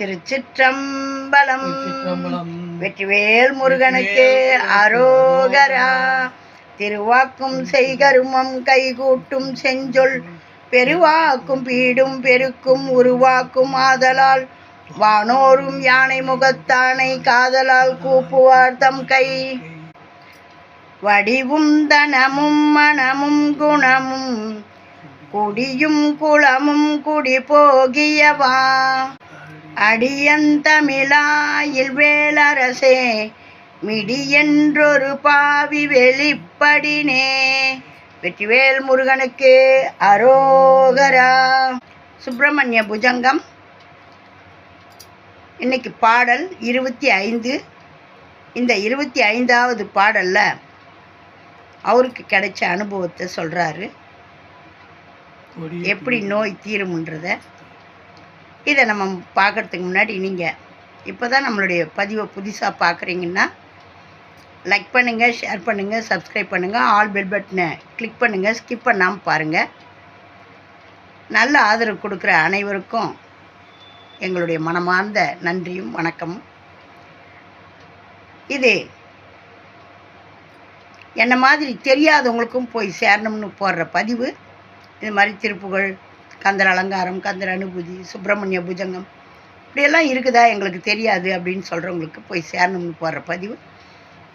திருச்சிற்றம்பலம். வெற்றிவேல் முருகனுக்கு அரோகரா. திருவாக்கும் செய்கருமம் கைகூட்டும் செஞ்சொல். பெருவாக்கும் பீடும் பெருக்கும் உருவாக்கும் ஆதலால். வானோரும் யானை முகத்தானை காதலால் கூப்புவார் தம் கை. வடிவும் தனமும் மனமும் குணமும். குடியும் குளமும் குடி போகியவா. அடியந்தமிழாயில் வேளரசே மிடியென்றொரு பாவி வெளிப்படினே. வெற்றிவேல் முருகனுக்கு அரோகரா. சுப்பிரமணிய புஜங்கம். இன்னைக்கு பாடல் இருபத்தி ஐந்து. இந்த இருபத்தி ஐந்தாவது பாடலில் அவருக்கு கிடைச்ச அனுபவத்தை சொல்கிறாரு எப்படி நோய் தீரும்ன்றத இதை நம்ம பார்க்கறதுக்கு முன்னாடி நீங்கள் இப்போ தான் நம்மளுடைய பதிவை புதுசாக பார்க்குறீங்கன்னா லைக் பண்ணுங்கள் ஷேர் பண்ணுங்கள் சப்ஸ்கிரைப் பண்ணுங்கள் ஆல் பெல் பட்டனை கிளிக் பண்ணுங்கள் ஸ்கிப் பண்ணாமல் பாருங்கள் நல்ல ஆதரவு கொடுக்குற அனைவருக்கும் எங்களுடைய மனமார்ந்த நன்றியும் வணக்கமும். இது என்ன மாதிரி தெரியாதவங்களுக்கும் போய் சேரணும்னு போடுற பதிவு இது மாதிரி திருப்புகழ் கந்தர் அலங்காரம் கந்தர் அனுபூதி சுப்பிரமணிய புஜங்கம். இப்படியெல்லாம் இருக்குதா? எங்களுக்கு தெரியாது அப்படின்னு சொல்கிறவங்களுக்கு போய் சேரணும்னு போடுற பதிவு.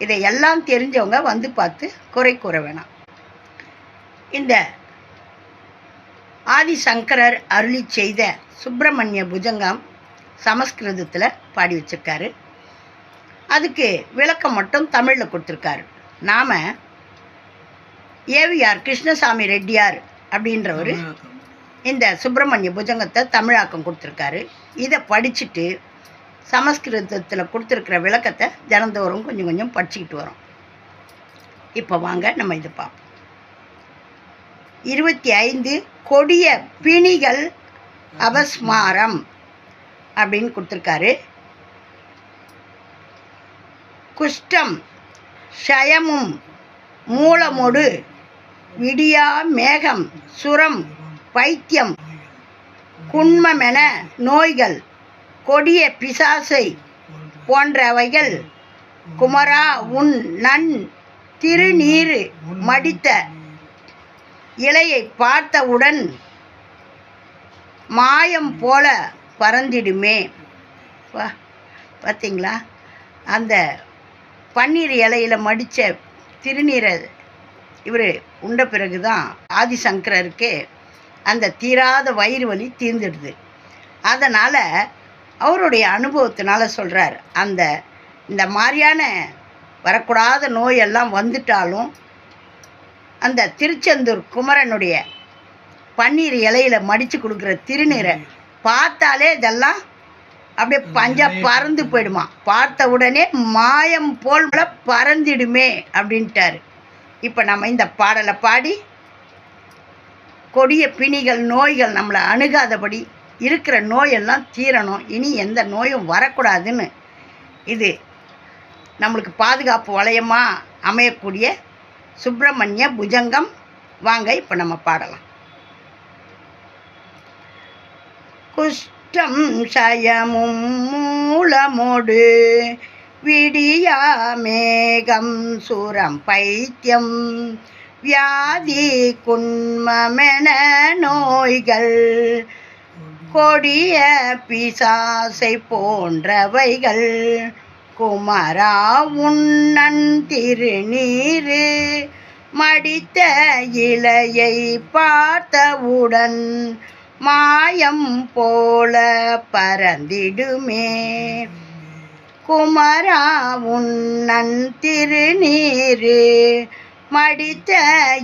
இதை எல்லாம் தெரிஞ்சவங்க வந்து பார்த்து குறை கூற வேணாம். இந்த ஆதிசங்கரர் அருளி செய்த சுப்பிரமணிய புஜங்கம் சமஸ்கிருதத்தில் பாடி வச்சுருக்காரு. அதுக்கு விளக்கம் மட்டும் தமிழில் கொடுத்துருக்காரு. நாம் ஏவிஆர் கிருஷ்ணசாமி ரெட்டியார் அப்படின்றவர் இந்த சுப்பிரமணிய புஜங்கத்தை தமிழாக்கம் கொடுத்துருக்காரு. இதை படிச்சுட்டு சமஸ்கிருதத்தில் கொடுத்துருக்கிற விளக்கத்தை தினந்தோறும் கொஞ்சம் கொஞ்சம் படிச்சுக்கிட்டு வரோம். இப்போ வாங்க நம்ம இது பார்ப்போம். இருபத்தி ஐந்து கொடிய பிணிகள் அபஸ்மாரம் அப்படின்னு கொடுத்துருக்காரு. குஷ்டம் ஷயமும் மூலமொடு விடியா மேகம் சுரம் பைத்தியம் குண்மமென நோய்கள் கொடிய பிசாசை போன்றவைகள் குமரா உன் நன் திருநீரு மடித்த இலையை பார்த்தவுடன் மாயம் போல பறந்திடுமே. வா பார்த்தீங்களா அந்த பன்னீர் இலையில் மடித்த திருநீரை இவர் உண்ட பிறகு தான் ஆதிசங்கரருக்கு அந்த தீராத வயிறு வலி தீர்ந்துடுது. அதனால் அவருடைய அனுபவத்தினால சொல்கிறார் அந்த இந்த மாதிரியான வரக்கூடாத நோயெல்லாம் வந்துட்டாலும் அந்த திருச்செந்தூர் குமரனுடைய பன்னீர் இலையில மடித்து கொடுக்குற திருநீரை பார்த்தாலே இதெல்லாம் அப்படியே பஞ்சா பறந்து போயிடுமா. பார்த்த உடனே மாயம் போல் பறந்திடுமே அப்படின்ட்டாரு. இப்போ நம்ம இந்த பாடலை பாடி கொடிய பிணிகள் நோய்கள் நம்மளை அணுகாதபடி இருக்கிற நோயெல்லாம் தீரணும். இனி எந்த நோயும் வரக்கூடாதுன்னு இது நம்மளுக்கு பாதுகாப்பு வளையமாக அமையக்கூடிய சுப்பிரமணிய புஜங்கம். வாங்க இப்போ நம்ம பாடலாம். குஷ்டம் சயமும் மூலமோடு விடியா மேகம் சுரம் பைத்தியம். வியாதி குன்மமென நோய்கள். கொடிய பிசாசை போன்றவைகள். குமரா உண்ணன் திருநீரு. மடித்த இலையை பார்த்தவுடன் மாயம் போல பறந்திடுமே. குமரா உண்ணன் திருநீரு. மடித்த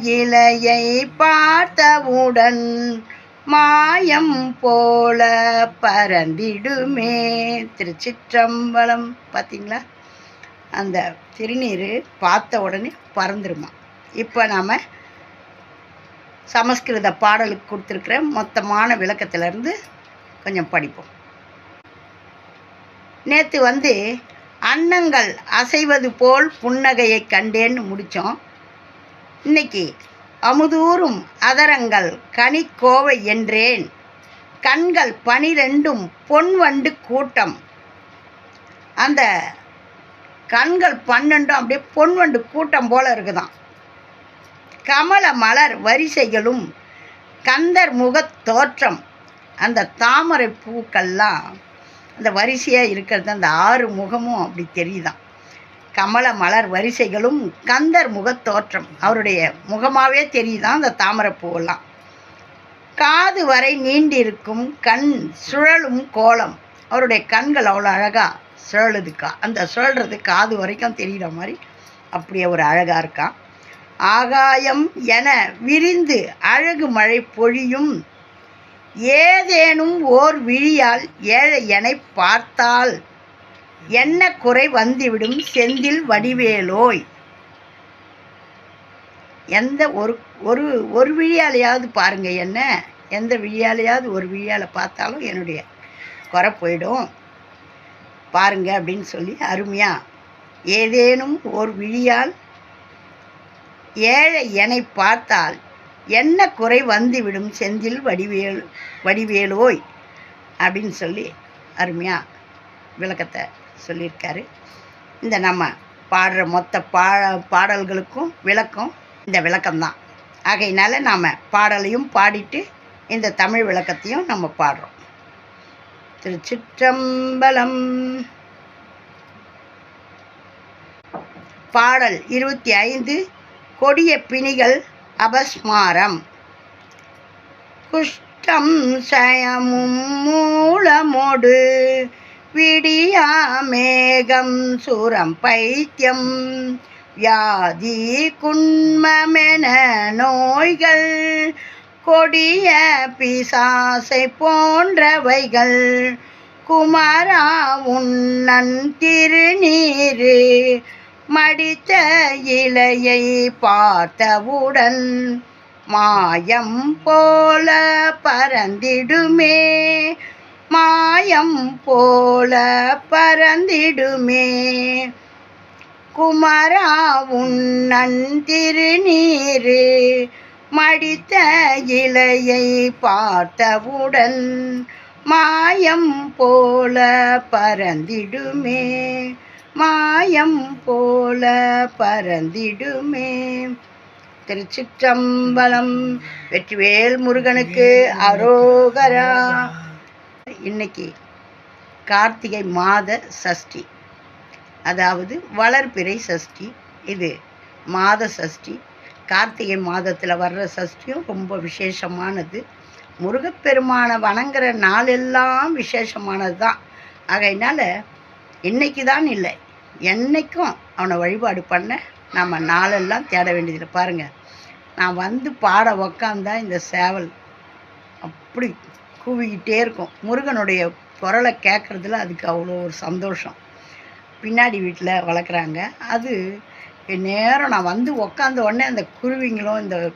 இலையை பார்த்தவுடன் மாயம் போல பறந்திடுமே திருச்சிற்றம்பலம். பார்த்தீங்களா அந்த திருநீர் பார்த்த உடனே பறந்துருமா. இப்போ நாம் சமஸ்கிருத பாடலுக்கு கொடுத்துருக்கிற மொத்தமான விளக்கத்திலேருந்து கொஞ்சம் படிப்போம். நேற்று வந்து அன்னங்கள் அசைவது போல் புன்னகையை கண்டேன்னு முடித்தோம் இன்னைக்கு அமுதூறும் அதரங்கள் கனிக்கோவை என்றேன். கண்கள் பனிரெண்டும் பொன் வண்டு கூட்டம். அந்த கண்கள் பன்னெண்டும் அப்படியே பொன் வண்டு கூட்டம் போல இருக்குதான். கமல மலர் வரிசைகளும் கந்தர் முகத் தோற்றம். அந்த தாமரை பூக்கள்லாம் அந்த வரிசையாக இருக்கிறது அந்த ஆறு முகமும் அப்படி தெரியுதாம் கமல மலர் வரிசைகளும் கந்தர் முகத்தோற்றம். அவருடைய முகமாகவே தெரியுதான் அந்த தாமரை பூவெல்லாம். காது வரை நீண்டிருக்கும் கண் சுழலும் கோலம். அவருடைய கண்கள் அவ்வளோ அழகாக சுழலுதுக்கா. அந்த சுழல்றது காது வரைக்கும் தெரிகிற மாதிரி அப்படியே ஒரு அழகாக இருக்கான் ஆகாயம் என விரிந்து அழகு மழை பொழியும் ஏதேனும் ஓர் விழியால் ஏழை எனை பார்த்தால் என்ன குறை வந்துவிடும் செந்தில் வடிவேலோய்? எந்த ஒரு ஒரு ஒரு விழியாலையாவது பாருங்க என்ன? எந்த விழியாலையாவது ஒரு விழியால பார்த்தாலும் என்னுடைய குறை போயிடும். பாருங்க அப்படின்னு சொல்லி அருமையா ஏதேனும் ஒரு விழியால் ஏழை எனை பார்த்தால் என்ன குறை வந்துவிடும் செந்தில் வடிவேல் வடிவேலோய்? அப்படின்னு சொல்லி அருமையா விளக்கத்தை சொல்லியிருக்காரு. இந்த நம்ம பாடுற மொத்த பா பாடல்களுக்கும் விளக்கம் இந்த விளக்கம்தான். ஆகையினால நாம் பாடலையும் பாடிட்டு இந்த தமிழ் விளக்கத்தையும் நம்ம பாடுறோம். திருச்சிற்றம்பலம். பாடல் இருபத்தி ஐந்து கொடிய பிணிகள் அபஸ்மாரம். குஷ்டம் சயமும் மூலமோடு விடியாமேகம் சுரம் பைத்தியம். வியாதி குன்மமென நோய்கள் கொடிய பிசாசை போன்றவைகள். குமாரா உன்னன் திருநீரு மடித்த இலையை பார்த்தவுடன் மாயம் போல பறந்திடுமே. மாயம் போல பறந்திடுமே. குமரா உன்னன் திருநீரு மடித்த இலையை பார்த்தவுடன் மாயம் போல பறந்திடுமே. மாயம் போல பறந்திடுமே. திருச்சிற்றம்பலம் வெற்றிவேல் முருகனுக்கு அரோகரா. இன்னைக்கு கார்த்திகை மாத சஷ்டி. அதாவது வளர்பிறை சஷ்டி. இது மாத சஷ்டி. கார்த்திகை மாதத்தில் வர்ற சஷ்டியும் ரொம்ப விசேஷமானது. முருகப்பெருமானை வணங்குற நாளெல்லாம் விசேஷமானது தான் ஆகையினால இன்னைக்கு தான் இல்லை. என்னைக்கும் அவனை வழிபாடு பண்ண நம்ம நாளெல்லாம் தேட வேண்டியதில்லை பாருங்கள் நான் வந்து பாட உக்காந்தா இந்த சேவல் அப்படி கூவிக்கிட்டே இருக்கும். முருகனுடைய குரலை கேட்குறதுல அதுக்கு அவ்வளோ ஒரு சந்தோஷம். பின்னாடி வீட்டில் வளர்க்குறாங்க. அது நேரம் நான் வந்து உக்காந்த உடனே அந்த குருவிங்களும் இந்த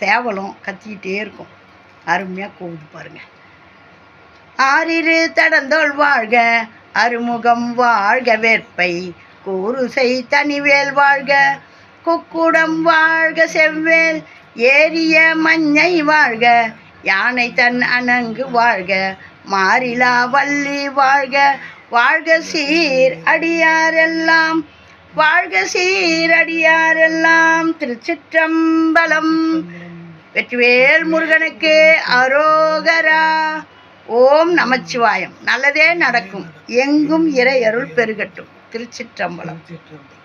சேவலும் கத்திக்கிட்டே இருக்கும். அருமையாக கூவுது பாருங்கள் ஆறிரு தடந்தோள் வாழ்க அருமுகம் வாழ்க வேற்பை கூறுசை தனிவேல் வாழ்க குக்குடம் வாழ்க செவ்வேல் ஏரிய மஞ்சை வாழ்க யானை தன் அணங்கு வாழ்க மாறிலா வள்ளி வாழ்க. வாழ்க சீர் அடியாரெல்லாம் வாழ்க சீர் அடியாரெல்லாம். திருச்சிற்றம்பலம். வெற்றிவேல் முருகனுக்கு அரோகரா. ஓம் நமச்சிவாயம். நல்லதே நடக்கும். எங்கும் இறை அருள் பெருகட்டும். திருச்சிற்றம்பலம். திருச்சிற்றம்பலம்.